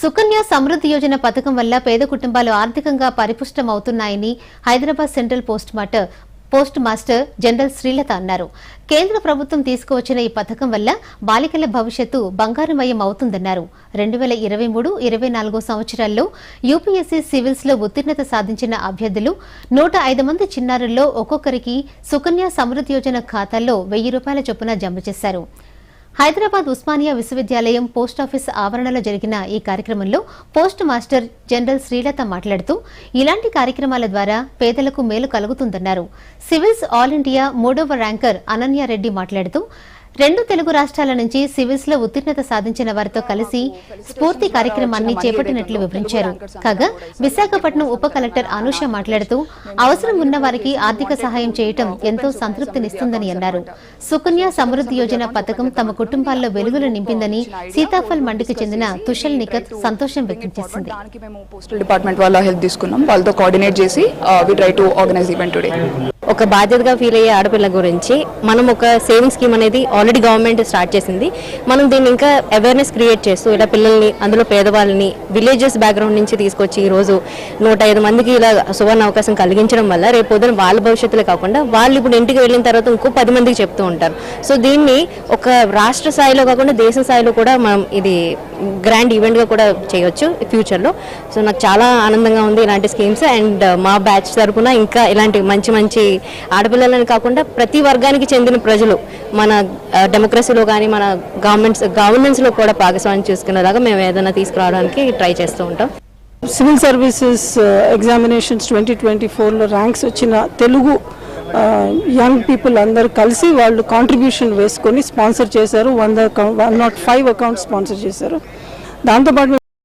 సుకన్య సమృద్ధి యోజన పథకం వల్ల పేద కుటుంబాలు ఆర్థికంగా పరిపుష్టమవుతున్నాయని Hyderabad central post master post master general Srilatha అన్నారు. కేంద్ర ప్రభుత్వం తీసుకువచ్చిన ఈ పథకం వల్ల బాలికల భవిష్యత్తు బంగారుమయం అవుతుందన్నారు రెండు వేల ఇరవై మూడు ఇరవై నాలుగో సంవత్సరాల్లో యూపీఎస్సీ సివిల్స్లో ఉత్తీర్ణత సాధించిన అభ్యర్థులు నూట ఐదు మంది చిన్నారుల్లో ఒక్కొక్కరికి సుకన్య సమృద్ధి యోజన ఖాతాల్లో వెయ్యి రూపాయల చొప్పున జమ చేశారు. హైదరాబాద్ ఉస్మానియా విశ్వవిద్యాలయం పోస్టాఫీస్ ఆవరణలో జరిగిన ఈ కార్యక్రమంలో పోస్ట్ మాస్టర్ జనరల్ శ్రీలత మాట్లాడుతూ ఇలాంటి కార్యక్రమాల ద్వారా పేదలకు మేలు కలుగుతుందన్నారు. సివిల్స్ ఆల్ ఇండియా మూడవ ర్యాంకర్ అనన్యారెడ్డి మాట్లాడుతూ రెండు తెలుగు రాష్ట్రాల నుంచి సివిల్స్లో ఉత్తీర్ణత సాధించిన వారితో కలిసి స్ఫూర్తి కార్యక్రమాన్ని చేపట్టినట్లు వివరించారు. కాగా విశాఖపట్నం ఉప కలెక్టర్ అనూష మాట్లాడుతూ అవసరం ఉన్న వారికి ఆర్థిక సహాయం చేయటం ఎంతో సంతృప్తినిస్తుందని అన్నారు. సుకన్య సమృద్ధి యోజన పథకం తమ కుటుంబాల్లో వెలుగులు నింపిందని సీతాఫల్ మండికి చెందిన తుషల్ నికత్ సంతోషం వ్యక్తం చేసింది. పోస్టల్ డిపార్ట్మెంట్ వాళ్ళ హెల్ప్ తీసుకున్నాం. వాళ్ళతో కోఆర్డినేట్ చేసి we try to organise event today ఒక బాధ్యతగా ఫీల్ అయ్యే ఆడపిల్ల గురించి మనం ఒక సేవింగ్ స్కీమ్ అనేది ఆల్రెడీ గవర్నమెంట్ స్టార్ట్ చేసింది. మనం దీన్ని ఇంకా అవేర్నెస్ క్రియేట్ చేస్తూ ఇలా పిల్లల్ని అందులో పేదవాళ్ళని విలేజెస్ బ్యాక్గ్రౌండ్ నుంచి తీసుకొచ్చి ఈరోజు నూట ఐదు మందికి ఇలా సువర్ణ అవకాశం కలిగించడం వల్ల రేపు పొద్దున వాళ్ళ భవిష్యత్తులో కాకుండా వాళ్ళు ఇప్పుడు ఇంటికి వెళ్ళిన తర్వాత ఇంకో పది మందికి చెప్తూ ఉంటారు. సో దీన్ని ఒక రాష్ట్ర స్థాయిలో కాకుండా దేశ స్థాయిలో కూడా మనం ఇది గ్రాండ్ ఈవెంట్గా కూడా చేయొచ్చు ఫ్యూచర్లో సో నాకు చాలా ఆనందంగా ఉంది ఇలాంటి స్కీమ్స్ అండ్ uh, మా బ్యాచ్ తరపున ఇంకా ఇలాంటి మంచి మంచి ఆడపిల్లలని కాకుండా ప్రతి వర్గానికి చెందిన ప్రజలు మన డెమోక్రసీలో కానీ మన గవర్నమెంట్స్ గవర్నెన్స్లో కూడా భాగస్వామ్యం చేసుకునేలాగా మేము ఏదైనా తీసుకురావడానికి ట్రై చేస్తూ ఉంటాం. Civil services examinations twenty twenty ఫోర్లో ర్యాంక్స్ వచ్చిన తెలుగు యంగ్ పీపుల్ అందరూ కలిసి వాళ్ళు కాంట్రిబ్యూషన్ వేసుకొని స్పాన్సర్ చేశారు. వంద one nought five account sponsor చేశారు. దాంతోపాటు